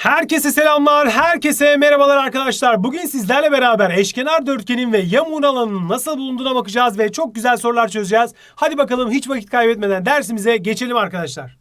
Herkese selamlar, herkese merhabalar arkadaşlar. Bugün sizlerle beraber eşkenar dörtgenin ve yamuğun alanının nasıl bulunduğuna bakacağız ve çok güzel sorular çözeceğiz. Hadi bakalım hiç vakit kaybetmeden dersimize geçelim arkadaşlar.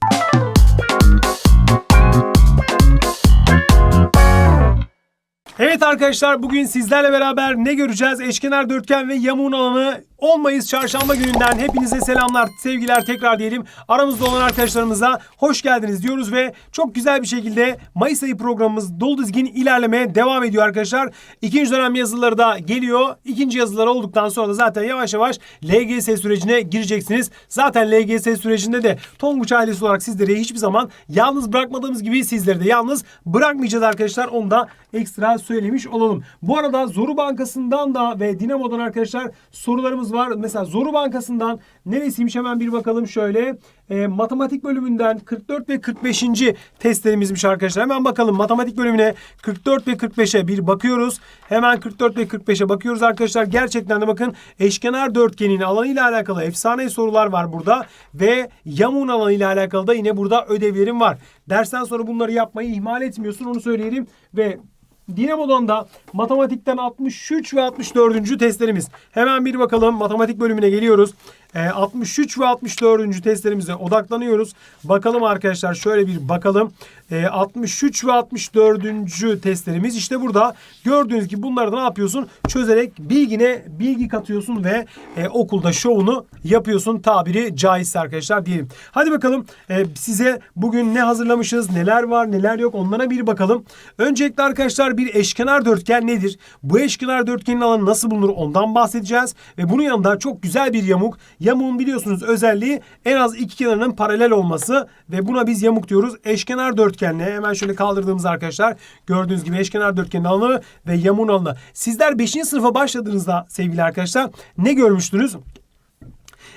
Evet arkadaşlar bugün sizlerle beraber ne göreceğiz? Eşkenar dörtgen ve yamuğun alanı 10 Mayıs çarşamba gününden hepinize selamlar, sevgiler tekrar diyelim. Aramızda olan arkadaşlarımıza hoş geldiniz diyoruz ve çok güzel bir şekilde Mayıs ayı programımız dolu dizgin ilerlemeye devam ediyor arkadaşlar. İkinci dönem yazıları da geliyor. İkinci yazılar olduktan sonra da zaten yavaş yavaş LGS sürecine gireceksiniz. Zaten LGS sürecinde de Tonguç ailesi olarak sizleri hiçbir zaman yalnız bırakmadığımız gibi sizleri de yalnız bırakmayacağız arkadaşlar. Onu da ekstra söylemiş olalım. Bu arada Zoru Bankası'ndan da ve Dinamo'dan arkadaşlar sorularımız var. Mesela Zoru Bankası'ndan neresiymiş hemen bir bakalım şöyle. E, matematik bölümünden 44 ve 45. testlerimizmiş arkadaşlar. Hemen bakalım matematik bölümüne 44 ve 45'e bir bakıyoruz. Hemen 44 ve 45'e bakıyoruz arkadaşlar. Gerçekten de bakın eşkenar dörtgenin alanıyla alakalı efsane sorular var burada. Ve yamuğun alanıyla alakalı da yine burada ödevlerim var. Dersten sonra bunları yapmayı ihmal etmiyorsun onu söyleyelim. Ve Dinamo'dan da matematikten 63 ve 64. testlerimiz. Hemen bir bakalım matematik bölümüne geliyoruz. E, 63 ve 64. testlerimize odaklanıyoruz. Bakalım arkadaşlar şöyle bir bakalım. E, 63 ve 64. testlerimiz işte burada. Gördüğünüz gibi bunları da ne yapıyorsun? Çözerek bilgine bilgi katıyorsun ve e, okulda şovunu yapıyorsun tabiri caizse arkadaşlar diyelim. Hadi bakalım e, size bugün ne hazırlamışız, neler var, neler yok onlara bir bakalım. Öncelikle arkadaşlar bir eşkenar dörtgen nedir? Bu eşkenar dörtgenin alanı nasıl bulunur ondan bahsedeceğiz. Ve bunun yanında çok güzel bir yamuk. Yamuğun biliyorsunuz özelliği en az iki kenarının paralel olması ve buna biz yamuk diyoruz. Eşkenar dörtgenle hemen şöyle kaldırdığımız arkadaşlar gördüğünüz gibi eşkenar dörtgenin alanı ve yamuğun alanı. Sizler 5. sınıfa başladığınızda sevgili arkadaşlar ne görmüştünüz?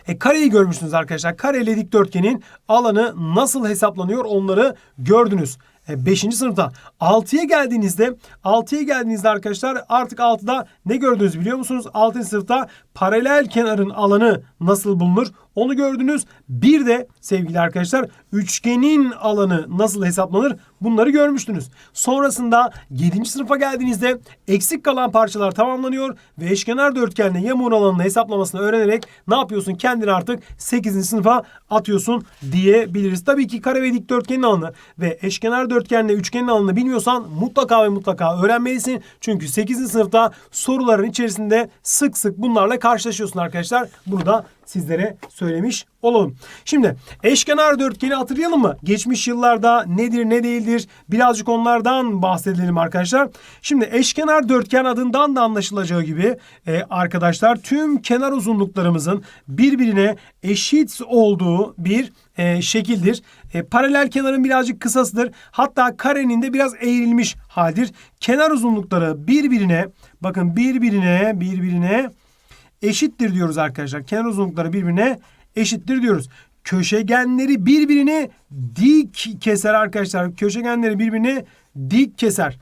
E, kareyi görmüşsünüz arkadaşlar. Kareli dikdörtgenin alanı nasıl hesaplanıyor onları gördünüz. 5. sınıfta 6'ya geldiğinizde 6'ya geldiğinizde arkadaşlar artık 6'da ne gördünüz biliyor musunuz? 6. sınıfta paralel kenarın alanı nasıl bulunur? Onu gördünüz. Bir de sevgili arkadaşlar üçgenin alanı nasıl hesaplanır? Bunları görmüştünüz. Sonrasında 7. sınıfa geldiğinizde eksik kalan parçalar tamamlanıyor ve eşkenar dörtgenle yamuğun alanını hesaplamasını öğrenerek ne yapıyorsun? Kendini artık 8. sınıfa atıyorsun diyebiliriz. Tabii ki kare ve dikdörtgenin alanı ve eşkenar dörtgenle üçgenin alanını bilmiyorsan mutlaka ve mutlaka öğrenmelisin. Çünkü 8. sınıfta soruların içerisinde sık sık bunlarla karşılaşıyorsun arkadaşlar. Bunu da sizlere söylemiş olalım. Şimdi eşkenar dörtgeni hatırlayalım mı? Geçmiş yıllarda nedir ne değildir birazcık onlardan bahsedelim arkadaşlar. Şimdi eşkenar dörtgen adından da anlaşılacağı gibi e, arkadaşlar tüm kenar uzunluklarımızın birbirine eşit olduğu bir e, şekildir. E, paralel kenarın birazcık kısasıdır. Hatta karenin de biraz eğrilmiş haldir. Kenar uzunlukları birbirine bakın birbirine birbirine eşittir diyoruz arkadaşlar. Kenar uzunlukları birbirine eşittir diyoruz. Köşegenleri birbirine dik keser arkadaşlar. Köşegenleri birbirine dik keser.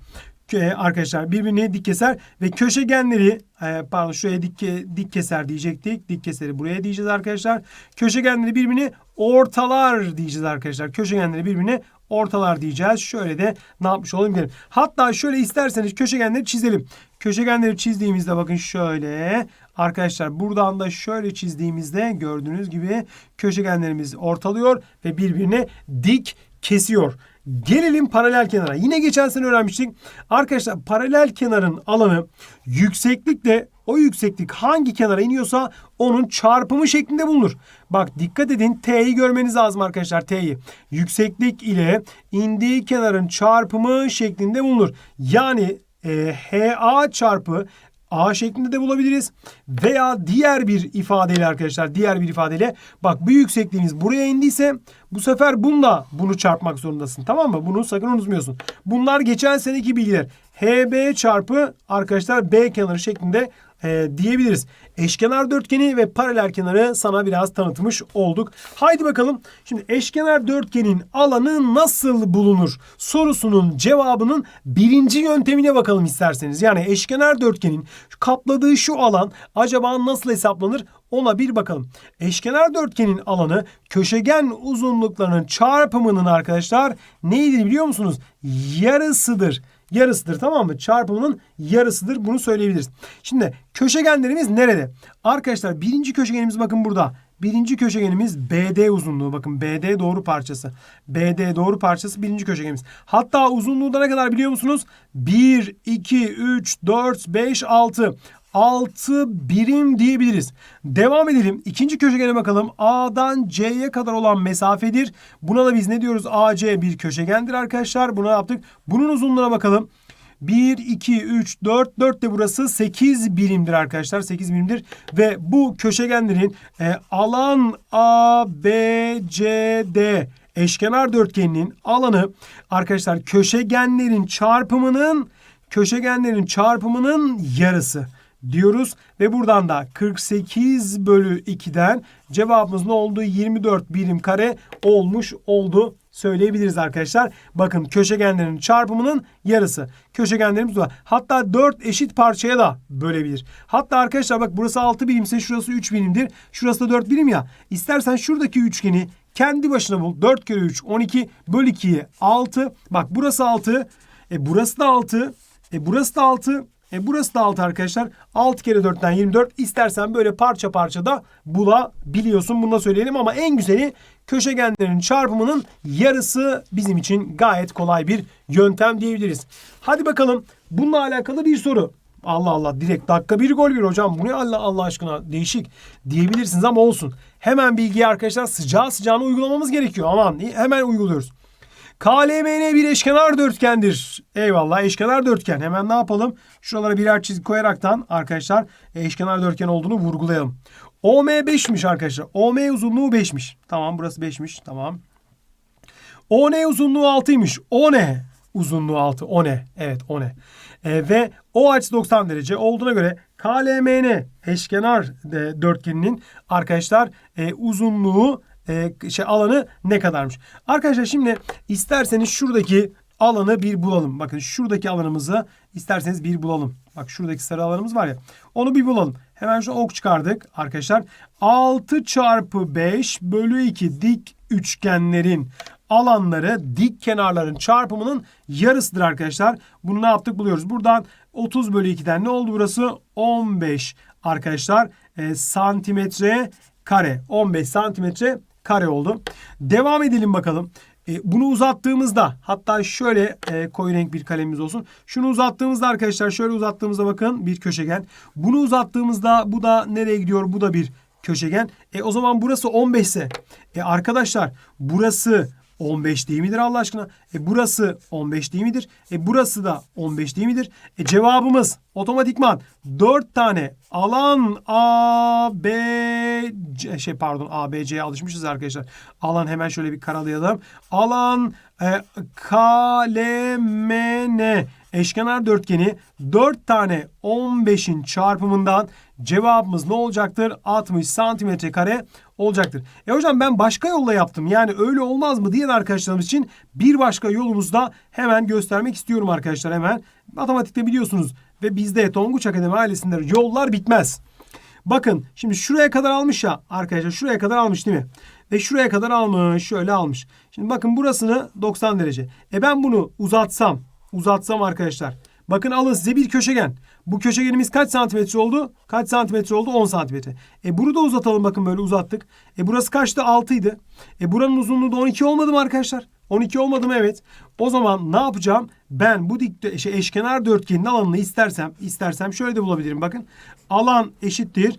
Kö- Arkadaşlar birbirini dik keser ve köşegenleri e, pardon şuraya dik, dik keser diyecektik. Dik keseri buraya diyeceğiz arkadaşlar. Köşegenleri birbirini ortalar diyeceğiz arkadaşlar. Köşegenleri birbirine ortalar diyeceğiz. Şöyle de ne yapmış olalım gidelim. Hatta şöyle isterseniz köşegenleri çizelim. Köşegenleri çizdiğimizde bakın şöyle arkadaşlar buradan da şöyle çizdiğimizde gördüğünüz gibi köşegenlerimiz ortalıyor ve birbirine dik kesiyor. Gelelim paralel kenara. Yine geçen sene öğrenmiştik. Arkadaşlar paralel kenarın alanı yükseklikle o yükseklik hangi kenara iniyorsa onun çarpımı şeklinde bulunur. Bak dikkat edin T'yi görmeniz lazım arkadaşlar T'yi. Yükseklik ile indiği kenarın çarpımı şeklinde bulunur. Yani e, HA çarpı A şeklinde de bulabiliriz. Veya diğer bir ifadeyle arkadaşlar diğer bir ifadeyle bak bu yüksekliğimiz buraya indiyse bu sefer bununla bunu çarpmak zorundasın. Tamam mı? Bunu sakın unutmuyorsun. Bunlar geçen seneki bilgiler. HB çarpı arkadaşlar B kenarı şeklinde e, diyebiliriz. Eşkenar dörtgeni ve paralel kenarı sana biraz tanıtmış olduk. Haydi bakalım. Şimdi eşkenar dörtgenin alanı nasıl bulunur? Sorusunun cevabının birinci yöntemine bakalım isterseniz. Yani eşkenar dörtgenin kapladığı şu alan acaba nasıl hesaplanır? Ona bir bakalım. Eşkenar dörtgenin alanı köşegen uzunluklarının çarpımının arkadaşlar neydi biliyor musunuz? Yarısıdır. Yarısıdır tamam mı? Çarpımının yarısıdır. Bunu söyleyebiliriz. Şimdi köşegenlerimiz nerede? Arkadaşlar birinci köşegenimiz bakın burada. Birinci köşegenimiz BD uzunluğu. Bakın BD doğru parçası. BD doğru parçası birinci köşegenimiz. Hatta uzunluğu da ne kadar biliyor musunuz? 1, 2, 3, 4, 5, 6. 6 birim diyebiliriz. Devam edelim. İkinci köşegene bakalım. A'dan C'ye kadar olan mesafedir. Buna da biz ne diyoruz? AC bir köşegendir arkadaşlar. Buna yaptık. Bunun uzunluğuna bakalım. 1, 2, 3, 4, 4 de burası 8 birimdir arkadaşlar. 8 birimdir. Ve bu köşegenlerin e, alan A, B, C, D eşkenar dörtgeninin alanı arkadaşlar köşegenlerin çarpımının köşegenlerin çarpımının yarısı diyoruz. Ve buradan da 48 bölü 2'den cevabımız ne oldu? 24 birim kare olmuş oldu söyleyebiliriz arkadaşlar. Bakın köşegenlerin çarpımının yarısı. Köşegenlerimiz var. Hatta 4 eşit parçaya da bölebilir. Hatta arkadaşlar bak burası 6 birimse şurası 3 birimdir. Şurası da 4 birim ya. İstersen şuradaki üçgeni kendi başına bul. 4 kere 3 12 böl 2'ye 6. Bak burası 6. E burası da 6. E burası da 6. E burası da 6 arkadaşlar. 6 kere 4'ten 24. İstersen böyle parça parça da bulabiliyorsun. Bunu da söyleyelim ama en güzeli köşegenlerin çarpımının yarısı bizim için gayet kolay bir yöntem diyebiliriz. Hadi bakalım bununla alakalı bir soru. Allah Allah direkt dakika bir gol bir hocam. Bu ne Allah Allah aşkına değişik diyebilirsiniz ama olsun. Hemen bilgiyi arkadaşlar sıcağı sıcağına uygulamamız gerekiyor. Aman hemen uyguluyoruz. KLMN bir eşkenar dörtgendir. Eyvallah eşkenar dörtgen. Hemen ne yapalım? Şuralara birer çizgi koyaraktan arkadaşlar eşkenar dörtgen olduğunu vurgulayalım. OM 5'miş arkadaşlar. OM uzunluğu 5'miş. Tamam burası 5'miş. Tamam. ON uzunluğu 6'ymış. ON uzunluğu 6. ON. Evet ON. E, ve o açı 90 derece olduğuna göre KLMN eşkenar e, dörtgeninin arkadaşlar e, uzunluğu e, şey alanı ne kadarmış? Arkadaşlar şimdi isterseniz şuradaki alanı bir bulalım. Bakın şuradaki alanımızı isterseniz bir bulalım. Bak şuradaki sarı alanımız var ya. Onu bir bulalım. Hemen şu ok çıkardık arkadaşlar. 6 çarpı 5 bölü 2 dik üçgenlerin alanları dik kenarların çarpımının yarısıdır arkadaşlar. Bunu ne yaptık buluyoruz. Buradan 30 bölü 2'den ne oldu burası? 15 arkadaşlar e, santimetre kare. 15 santimetre kare oldu. Devam edelim bakalım. E, bunu uzattığımızda hatta şöyle e, koyu renk bir kalemimiz olsun. Şunu uzattığımızda arkadaşlar şöyle uzattığımızda bakın bir köşegen. Bunu uzattığımızda bu da nereye gidiyor? Bu da bir köşegen. E, o zaman burası 15 ise e, arkadaşlar burası 15 değil midir Allah aşkına? E burası 15 değil midir? E burası da 15 değil midir? E cevabımız otomatikman 4 tane alan A, B, C, şey pardon A, B, C'ye alışmışız arkadaşlar. Alan hemen şöyle bir karalayalım. Alan e, K, L, M, N eşkenar dörtgeni 4 tane 15'in çarpımından cevabımız ne olacaktır? 60 santimetre kare olacaktır. E hocam ben başka yolla yaptım. Yani öyle olmaz mı diyen arkadaşlarımız için bir başka yolumuzda hemen göstermek istiyorum arkadaşlar hemen. Matematikte biliyorsunuz ve bizde Tonguç Akademi ailesinde yollar bitmez. Bakın şimdi şuraya kadar almış ya arkadaşlar şuraya kadar almış değil mi? Ve şuraya kadar almış şöyle almış. Şimdi bakın burasını 90 derece. E ben bunu uzatsam uzatsam arkadaşlar. Bakın alın size bir köşegen. Bu köşegenimiz kaç santimetre oldu? Kaç santimetre oldu? 10 santimetre. E bunu da uzatalım bakın böyle uzattık. E burası kaçtı? 6 idi. E buranın uzunluğu da 12 olmadı mı arkadaşlar? 12 olmadı mı? Evet. O zaman ne yapacağım? Ben bu dik şey, eşkenar dörtgenin alanını istersem istersem şöyle de bulabilirim. Bakın alan eşittir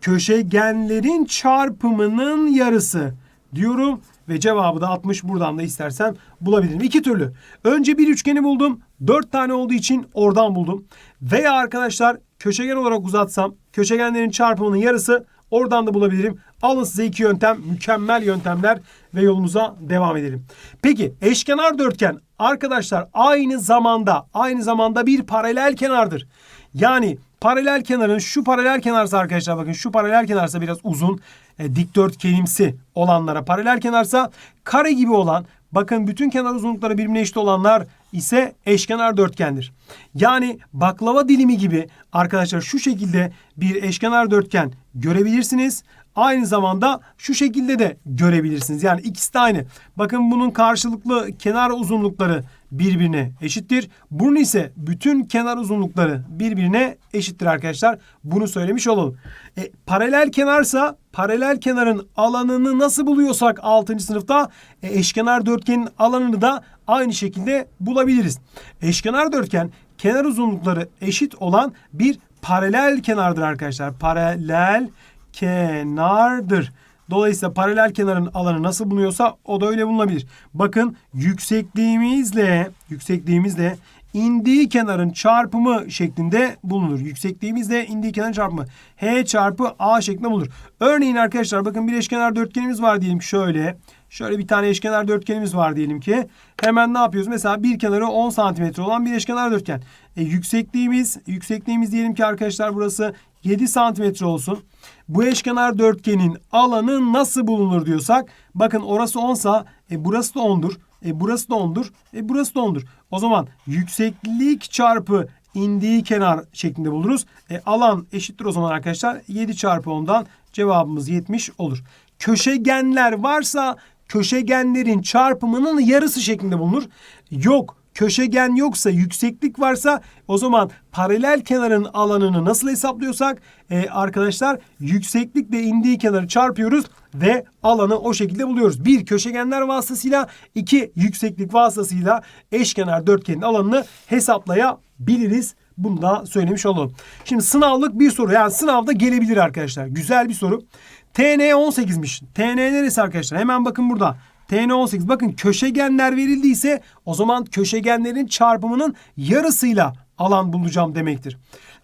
köşegenlerin çarpımının yarısı diyorum ve cevabı da 60 buradan da istersem bulabilirim. İki türlü. Önce bir üçgeni buldum. 4 tane olduğu için oradan buldum. Veya arkadaşlar köşegen olarak uzatsam köşegenlerin çarpımının yarısı oradan da bulabilirim. Alın size iki yöntem, mükemmel yöntemler ve yolumuza devam edelim. Peki eşkenar dörtgen arkadaşlar aynı zamanda aynı zamanda bir paralel kenardır. Yani paralel kenarın şu paralel kenarsa arkadaşlar bakın şu paralel kenarsa biraz uzun e, dikdörtgenimsi olanlara paralel kenarsa kare gibi olan bakın bütün kenar uzunlukları birbirine eşit olanlar ise eşkenar dörtgendir. Yani baklava dilimi gibi arkadaşlar şu şekilde bir eşkenar dörtgen görebilirsiniz. Aynı zamanda şu şekilde de görebilirsiniz. Yani ikisi de aynı. Bakın bunun karşılıklı kenar uzunlukları birbirine eşittir. Bunun ise bütün kenar uzunlukları birbirine eşittir arkadaşlar. Bunu söylemiş olalım. E, paralel kenarsa paralel kenarın alanını nasıl buluyorsak 6. sınıfta e, eşkenar dörtgenin alanını da aynı şekilde bulabiliriz. Eşkenar dörtgen kenar uzunlukları eşit olan bir paralel kenardır arkadaşlar. Paralel kenardır. Dolayısıyla paralel kenarın alanı nasıl bulunuyorsa o da öyle bulunabilir. Bakın yüksekliğimizle yüksekliğimizle indiği kenarın çarpımı şeklinde bulunur. Yüksekliğimizle indiği kenarın çarpımı h çarpı a şeklinde bulunur. Örneğin arkadaşlar bakın bir eşkenar dörtgenimiz var diyelim şöyle. Şöyle bir tane eşkenar dörtgenimiz var diyelim ki. Hemen ne yapıyoruz? Mesela bir kenarı 10 santimetre olan bir eşkenar dörtgen. E, yüksekliğimiz, yüksekliğimiz diyelim ki arkadaşlar burası 7 santimetre olsun. Bu eşkenar dörtgenin alanı nasıl bulunur diyorsak. Bakın orası 10 sa e, burası da 10'dur. E, burası da 10'dur. E, burası da 10'dur. O zaman yükseklik çarpı indiği kenar şeklinde buluruz. E, alan eşittir o zaman arkadaşlar. 7 çarpı 10'dan cevabımız 70 olur. Köşegenler varsa köşegenlerin çarpımının yarısı şeklinde bulunur. Yok köşegen yoksa yükseklik varsa o zaman paralel kenarın alanını nasıl hesaplıyorsak e, arkadaşlar yükseklikle indiği kenarı çarpıyoruz ve alanı o şekilde buluyoruz. Bir köşegenler vasıtasıyla iki yükseklik vasıtasıyla eşkenar dörtgenin alanını hesaplayabiliriz. Bunu da söylemiş olalım. Şimdi sınavlık bir soru yani sınavda gelebilir arkadaşlar. Güzel bir soru. TN 18'miş. TN neresi arkadaşlar? Hemen bakın burada. TN 18. Bakın köşegenler verildiyse o zaman köşegenlerin çarpımının yarısıyla alan bulacağım demektir.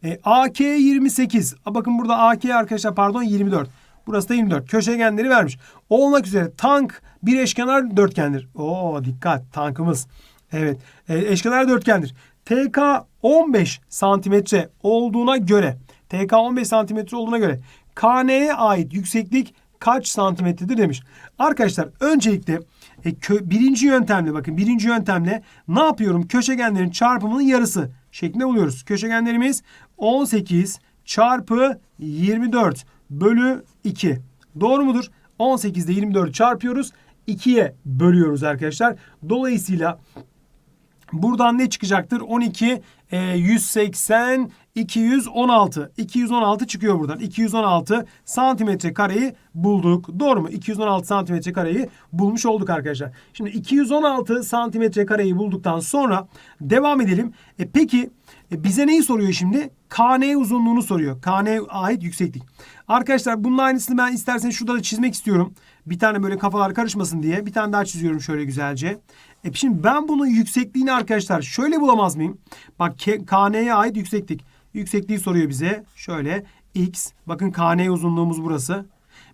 E, AK 28. Bakın burada AK arkadaşlar pardon 24. Burası da 24. Köşegenleri vermiş. Olmak üzere tank bir eşkenar dörtgendir. Oo dikkat tankımız. Evet e, eşkenar dörtgendir. TK 15 santimetre olduğuna göre TK 15 santimetre olduğuna göre KN'ye ait yükseklik kaç santimetredir demiş. Arkadaşlar öncelikle e, kö, birinci yöntemle bakın birinci yöntemle ne yapıyorum? Köşegenlerin çarpımının yarısı şeklinde buluyoruz. Köşegenlerimiz 18 çarpı 24 bölü 2. Doğru mudur? 18 ile 24 çarpıyoruz. 2'ye bölüyoruz arkadaşlar. Dolayısıyla Buradan ne çıkacaktır? 12, e, 180, 216. 216 çıkıyor buradan. 216 santimetre kareyi bulduk. Doğru mu? 216 santimetre kareyi bulmuş olduk arkadaşlar. Şimdi 216 santimetre kareyi bulduktan sonra devam edelim. E, peki e, bize neyi soruyor şimdi? KN uzunluğunu soruyor. KN ait yükseklik. Arkadaşlar bunun aynısını ben isterseniz şurada da çizmek istiyorum. Bir tane böyle kafalar karışmasın diye. Bir tane daha çiziyorum şöyle güzelce. E şimdi ben bunun yüksekliğini arkadaşlar şöyle bulamaz mıyım? Bak KN'ye ait yükseklik. Yüksekliği soruyor bize. Şöyle x. Bakın KN uzunluğumuz burası.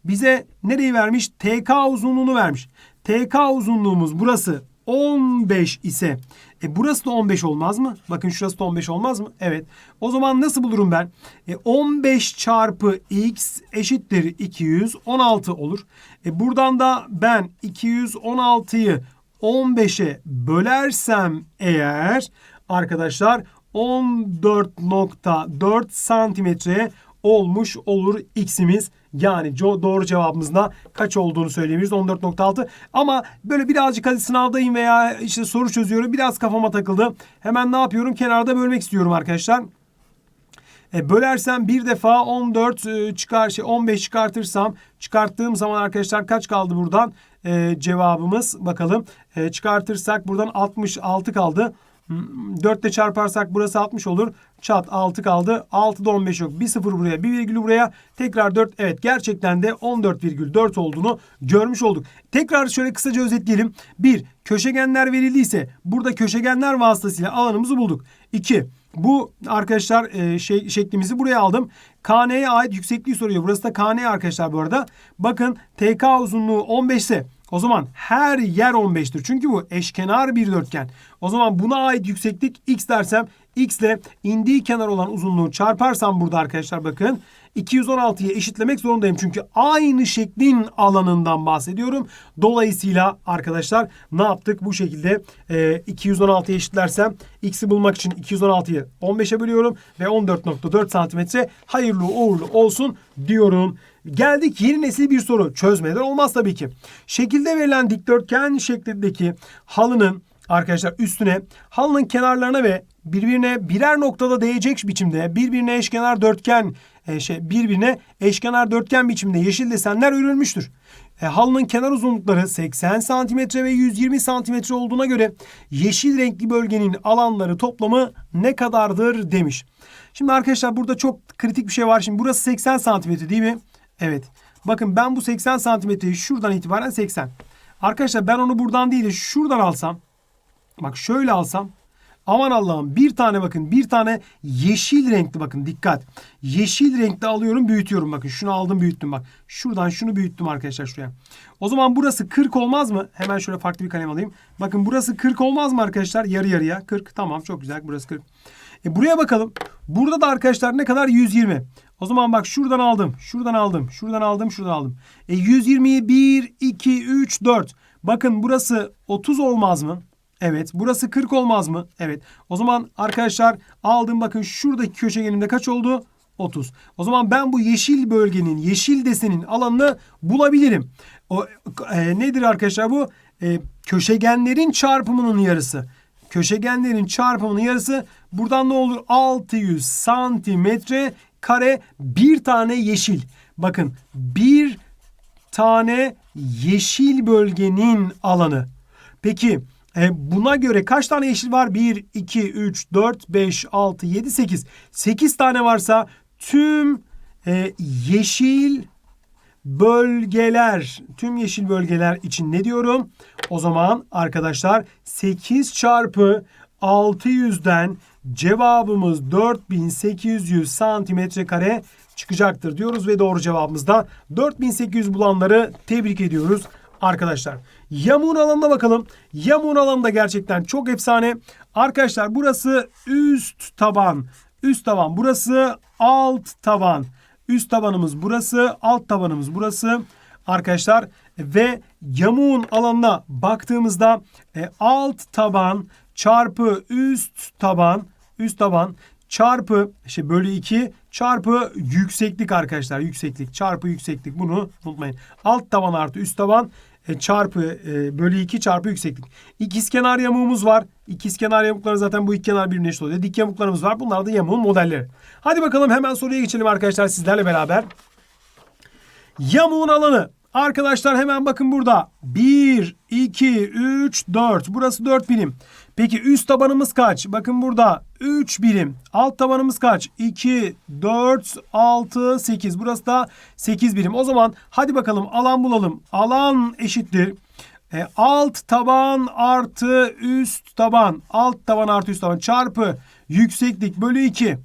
Bize nereyi vermiş? TK uzunluğunu vermiş. TK uzunluğumuz burası 15 ise e burası da 15 olmaz mı? Bakın şurası da 15 olmaz mı? Evet. O zaman nasıl bulurum ben? E 15 çarpı x eşittir 216 olur. E buradan da ben 216'yı 15'e bölersem eğer arkadaşlar 14.4 santimetre olmuş olur x'imiz. Yani doğru cevabımızda kaç olduğunu söyleyebiliriz. 14.6. Ama böyle birazcık hadi sınavdayım veya işte soru çözüyorum. Biraz kafama takıldı. Hemen ne yapıyorum? Kenarda bölmek istiyorum arkadaşlar. E, bölersem bir defa 14 e, çıkar şey 15 çıkartırsam çıkarttığım zaman arkadaşlar kaç kaldı buradan? E, cevabımız bakalım. E, çıkartırsak buradan 66 kaldı. 4 ile çarparsak burası 60 olur. Çat 6 kaldı. 6'da 15 yok. Bir sıfır buraya bir virgül buraya. Tekrar 4. Evet gerçekten de 14,4 olduğunu görmüş olduk. Tekrar şöyle kısaca özetleyelim. 1. Köşegenler verildiyse burada köşegenler vasıtasıyla alanımızı bulduk. 2. Bu arkadaşlar e, şey şeklimizi buraya aldım. KN'ye ait yüksekliği soruyor. Burası da KN arkadaşlar bu arada. Bakın TK uzunluğu 15 ise o zaman her yer 15'tir. Çünkü bu eşkenar bir dörtgen. O zaman buna ait yükseklik x dersem x ile indiği kenar olan uzunluğu çarparsam burada arkadaşlar bakın 216'yı eşitlemek zorundayım. Çünkü aynı şeklin alanından bahsediyorum. Dolayısıyla arkadaşlar ne yaptık? Bu şekilde e, 216'yı eşitlersem x'i bulmak için 216'yı 15'e bölüyorum ve 14.4 santimetre hayırlı uğurlu olsun diyorum. Geldik yeni nesil bir soru. Çözmeden olmaz tabii ki. Şekilde verilen dikdörtgen şeklindeki halının arkadaşlar üstüne halının kenarlarına ve birbirine birer noktada değecek biçimde birbirine eşkenar dörtgen e, şey birbirine eşkenar dörtgen biçimde yeşil desenler örülmüştür. E, halının kenar uzunlukları 80 cm ve 120 cm olduğuna göre yeşil renkli bölgenin alanları toplamı ne kadardır demiş. Şimdi arkadaşlar burada çok kritik bir şey var. Şimdi burası 80 cm değil mi? Evet. Bakın ben bu 80 santimetreyi şuradan itibaren 80. Arkadaşlar ben onu buradan değil de şuradan alsam. Bak şöyle alsam. Aman Allah'ım bir tane bakın bir tane yeşil renkli bakın dikkat. Yeşil renkli alıyorum büyütüyorum bakın. Şunu aldım büyüttüm bak. Şuradan şunu büyüttüm arkadaşlar şuraya. O zaman burası 40 olmaz mı? Hemen şöyle farklı bir kalem alayım. Bakın burası 40 olmaz mı arkadaşlar? Yarı yarıya 40 tamam çok güzel burası 40. E buraya bakalım. Burada da arkadaşlar ne kadar? 120. O zaman bak şuradan aldım. Şuradan aldım. Şuradan aldım. Şuradan aldım. E 120'yi 1, 2, 3, 4. Bakın burası 30 olmaz mı? Evet. Burası 40 olmaz mı? Evet. O zaman arkadaşlar aldım bakın şuradaki köşegenimde kaç oldu? 30. O zaman ben bu yeşil bölgenin, yeşil desenin alanını bulabilirim. O e, nedir arkadaşlar bu? E, köşegenlerin çarpımının yarısı. Köşegenlerin çarpımının yarısı buradan ne olur? 600 santimetre kare bir tane yeşil. Bakın bir tane yeşil bölgenin alanı. Peki e, buna göre kaç tane yeşil var? 1, 2, 3, 4, 5, 6, 7, 8. 8 tane varsa tüm e, yeşil bölgeler, tüm yeşil bölgeler için ne diyorum? O zaman arkadaşlar 8 çarpı 600'den cevabımız 4800 santimetre kare çıkacaktır diyoruz ve doğru cevabımız da 4800 bulanları tebrik ediyoruz arkadaşlar. Yamuğun alanına bakalım. Yamuğun alanı da gerçekten çok efsane. Arkadaşlar burası üst taban. Üst taban. Burası alt taban. Üst tabanımız burası. Alt tabanımız burası. Arkadaşlar ve yamuğun alanına baktığımızda e, alt taban çarpı üst taban üst taban çarpı işte bölü 2 çarpı yükseklik arkadaşlar. Yükseklik çarpı yükseklik bunu unutmayın. Alt taban artı üst taban e, çarpı e, bölü 2 çarpı yükseklik. İkizkenar yamuğumuz var. İkizkenar yamukları zaten bu iki kenar birbirine eşit oluyor. Dik yamuklarımız var. Bunlar da yamuğun modelleri. Hadi bakalım hemen soruya geçelim arkadaşlar sizlerle beraber. Yamuğun alanı. Arkadaşlar hemen bakın burada. 1, 2, 3, 4. Burası 4 birim. Peki üst tabanımız kaç? Bakın burada 3 birim. Alt tabanımız kaç? 2, 4, 6, 8. Burası da 8 birim. O zaman hadi bakalım alan bulalım. Alan eşittir. E, alt taban artı üst taban. Alt taban artı üst taban çarpı yükseklik bölü 2.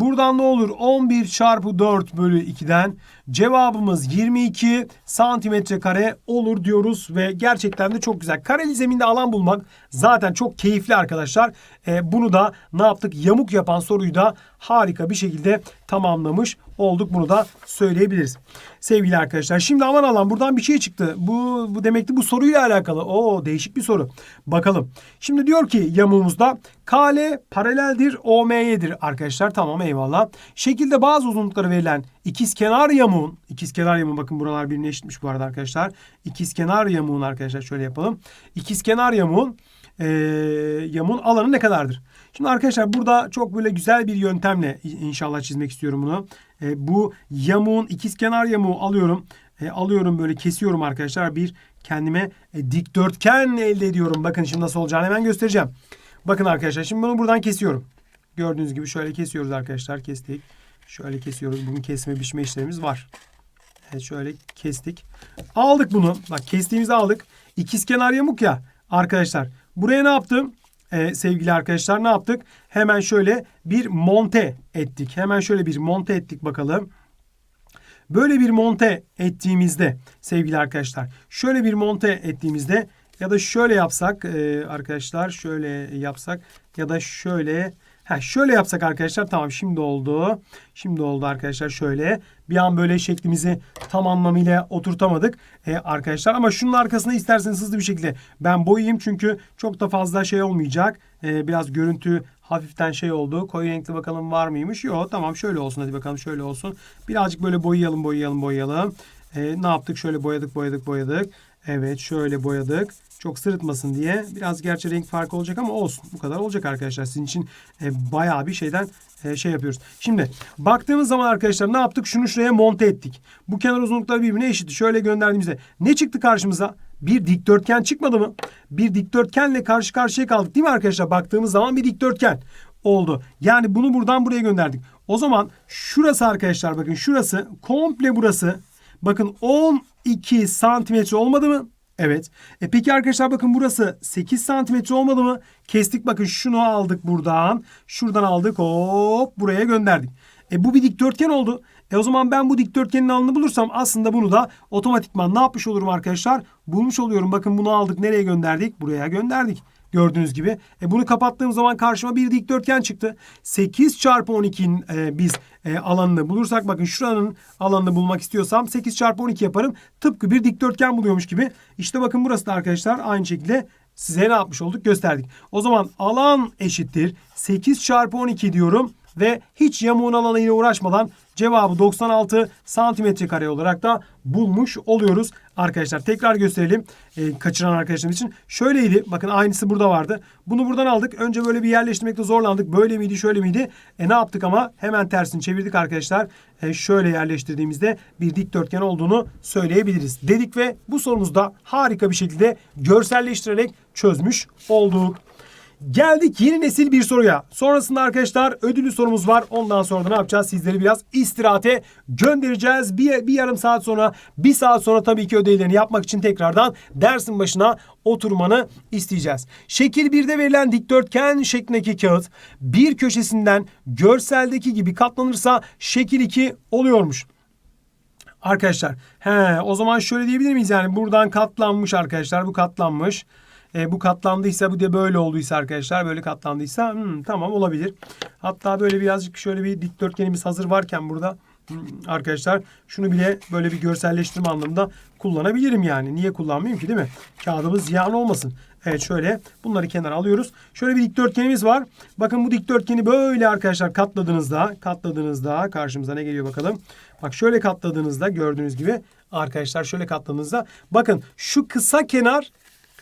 Buradan ne olur? 11 çarpı 4 bölü 2'den cevabımız 22 santimetre kare olur diyoruz ve gerçekten de çok güzel. Kareli zeminde alan bulmak zaten çok keyifli arkadaşlar. Ee, bunu da ne yaptık? Yamuk yapan soruyu da harika bir şekilde tamamlamış olduk. Bunu da söyleyebiliriz. Sevgili arkadaşlar şimdi aman alan buradan bir şey çıktı. Bu, bu demekti bu soruyla alakalı. Oo değişik bir soru. Bakalım. Şimdi diyor ki yamuğumuzda KL paraleldir OM'yedir arkadaşlar. Tamam eyvallah. Şekilde bazı uzunlukları verilen ikizkenar yamuğun, ikizkenar yamuğun bakın buralar birbirine eşitmiş bu arada arkadaşlar. İkizkenar yamuğun arkadaşlar şöyle yapalım. İkizkenar yamuğun e, yamuğun alanı ne kadardır? Şimdi arkadaşlar burada çok böyle güzel bir yöntemle inşallah çizmek istiyorum bunu. E, bu yamuğun ikizkenar yamuğu alıyorum. E, alıyorum böyle kesiyorum arkadaşlar. Bir kendime e, dikdörtgen elde ediyorum. Bakın şimdi nasıl olacağını hemen göstereceğim. Bakın arkadaşlar şimdi bunu buradan kesiyorum. Gördüğünüz gibi şöyle kesiyoruz arkadaşlar. Kestik. Şöyle kesiyoruz. Bunun kesme biçme işlemimiz var. Evet şöyle kestik. Aldık bunu. Bak kestiğimizi aldık. İkizkenar yamuk ya arkadaşlar. Buraya ne yaptım? e, sevgili arkadaşlar ne yaptık? Hemen şöyle bir monte ettik. Hemen şöyle bir monte ettik bakalım. Böyle bir monte ettiğimizde sevgili arkadaşlar şöyle bir monte ettiğimizde ya da şöyle yapsak e, arkadaşlar şöyle yapsak ya da şöyle Ha şöyle yapsak arkadaşlar tamam şimdi oldu. Şimdi oldu arkadaşlar şöyle. Bir an böyle şeklimizi tam anlamıyla oturtamadık e, arkadaşlar. Ama şunun arkasına isterseniz hızlı bir şekilde ben boyayayım. Çünkü çok da fazla şey olmayacak. E, biraz görüntü hafiften şey oldu. Koyu renkli bakalım var mıymış? Yok tamam şöyle olsun hadi bakalım şöyle olsun. Birazcık böyle boyayalım boyayalım boyayalım. E, ne yaptık? Şöyle boyadık boyadık boyadık. Evet şöyle boyadık. Çok sırıtmasın diye. Biraz gerçi renk farkı olacak ama olsun. Bu kadar olacak arkadaşlar. Sizin için e, bayağı bir şeyden e, şey yapıyoruz. Şimdi baktığımız zaman arkadaşlar ne yaptık? Şunu şuraya monte ettik. Bu kenar uzunlukları birbirine eşit. Şöyle gönderdiğimizde ne çıktı karşımıza? Bir dikdörtgen çıkmadı mı? Bir dikdörtgenle karşı karşıya kaldık değil mi arkadaşlar? Baktığımız zaman bir dikdörtgen oldu. Yani bunu buradan buraya gönderdik. O zaman şurası arkadaşlar bakın şurası komple burası. Bakın 12 santimetre olmadı mı? Evet. E peki arkadaşlar bakın burası 8 santimetre olmadı mı? Kestik bakın şunu aldık buradan. Şuradan aldık hop buraya gönderdik. E bu bir dikdörtgen oldu. E o zaman ben bu dikdörtgenin alanını bulursam aslında bunu da otomatikman ne yapmış olurum arkadaşlar? Bulmuş oluyorum. Bakın bunu aldık nereye gönderdik? Buraya gönderdik. Gördüğünüz gibi. E bunu kapattığım zaman karşıma bir dikdörtgen çıktı. 8 çarpı 12'nin e, biz e, alanını bulursak bakın şuranın alanını bulmak istiyorsam 8 çarpı 12 yaparım. Tıpkı bir dikdörtgen buluyormuş gibi. İşte bakın burası da arkadaşlar aynı şekilde size ne yapmış olduk gösterdik. O zaman alan eşittir 8 çarpı 12 diyorum ve hiç yamuğun alanıyla uğraşmadan cevabı 96 santimetre kare olarak da bulmuş oluyoruz. Arkadaşlar tekrar gösterelim e, kaçıran arkadaşlarımız için. Şöyleydi bakın aynısı burada vardı. Bunu buradan aldık. Önce böyle bir yerleştirmekte zorlandık. Böyle miydi şöyle miydi? E ne yaptık ama hemen tersini çevirdik arkadaşlar. E, şöyle yerleştirdiğimizde bir dikdörtgen olduğunu söyleyebiliriz. Dedik ve bu sorumuzda harika bir şekilde görselleştirerek çözmüş olduk. Geldik yeni nesil bir soruya. Sonrasında arkadaşlar ödüllü sorumuz var. Ondan sonra da ne yapacağız? Sizleri biraz istirahate göndereceğiz. Bir, bir yarım saat sonra, bir saat sonra tabii ki ödevlerini yapmak için tekrardan dersin başına oturmanı isteyeceğiz. Şekil 1'de verilen dikdörtgen şeklindeki kağıt bir köşesinden görseldeki gibi katlanırsa şekil 2 oluyormuş. Arkadaşlar he, o zaman şöyle diyebilir miyiz yani buradan katlanmış arkadaşlar bu katlanmış. E, bu katlandıysa bu da böyle olduysa arkadaşlar böyle katlandıysa hmm, tamam olabilir. Hatta böyle birazcık şöyle bir dikdörtgenimiz hazır varken burada hmm, arkadaşlar şunu bile böyle bir görselleştirme anlamında kullanabilirim yani. Niye kullanmayayım ki değil mi? Kağıdımız ziyan olmasın. Evet şöyle bunları kenara alıyoruz. Şöyle bir dikdörtgenimiz var. Bakın bu dikdörtgeni böyle arkadaşlar katladığınızda katladığınızda karşımıza ne geliyor bakalım. Bak şöyle katladığınızda gördüğünüz gibi arkadaşlar şöyle katladığınızda bakın şu kısa kenar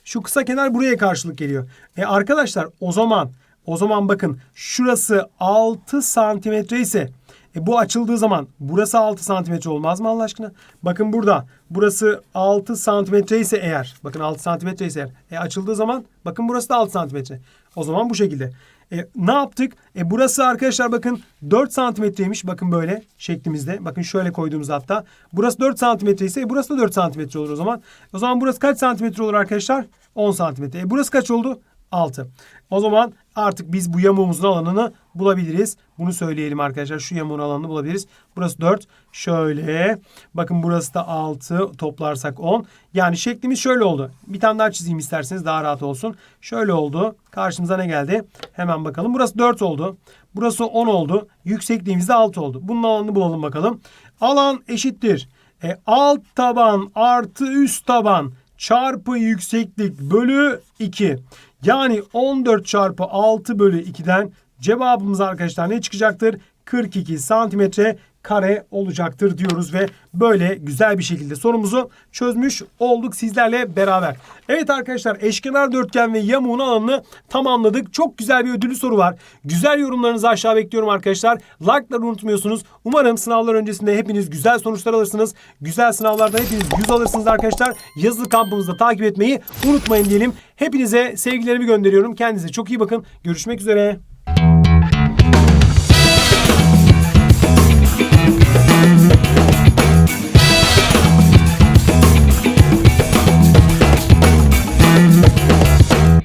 şu kısa kenar buraya karşılık geliyor. E arkadaşlar o zaman o zaman bakın şurası 6 santimetre ise e bu açıldığı zaman burası 6 santimetre olmaz mı Allah aşkına? Bakın burada burası 6 santimetre ise eğer bakın 6 santimetre ise eğer e açıldığı zaman bakın burası da 6 santimetre. O zaman bu şekilde. E, ne yaptık? E, burası arkadaşlar bakın 4 santimetreymiş. Bakın böyle şeklimizde. Bakın şöyle koyduğumuz hatta. Burası 4 santimetre ise e, burası da 4 santimetre olur o zaman. O zaman burası kaç santimetre olur arkadaşlar? 10 santimetre. E, burası kaç oldu? 6. O zaman artık biz bu yamuğumuzun alanını bulabiliriz. Bunu söyleyelim arkadaşlar. Şu yamuğun alanını bulabiliriz. Burası 4. Şöyle. Bakın burası da 6. Toplarsak 10. Yani şeklimiz şöyle oldu. Bir tane daha çizeyim isterseniz daha rahat olsun. Şöyle oldu. Karşımıza ne geldi? Hemen bakalım. Burası 4 oldu. Burası 10 oldu. Yüksekliğimiz de 6 oldu. Bunun alanını bulalım bakalım. Alan eşittir. E, alt taban artı üst taban çarpı yükseklik bölü 2. Yani 14 çarpı 6 bölü 2'den cevabımız arkadaşlar ne çıkacaktır? 42 santimetre kare olacaktır diyoruz ve böyle güzel bir şekilde sorumuzu çözmüş olduk sizlerle beraber. Evet arkadaşlar eşkenar dörtgen ve yamuğun alanını tamamladık. Çok güzel bir ödüllü soru var. Güzel yorumlarınızı aşağı bekliyorum arkadaşlar. Like'ları unutmuyorsunuz. Umarım sınavlar öncesinde hepiniz güzel sonuçlar alırsınız. Güzel sınavlarda hepiniz 100 alırsınız arkadaşlar. Yazılı kampımızda takip etmeyi unutmayın diyelim. Hepinize sevgilerimi gönderiyorum. Kendinize çok iyi bakın. Görüşmek üzere.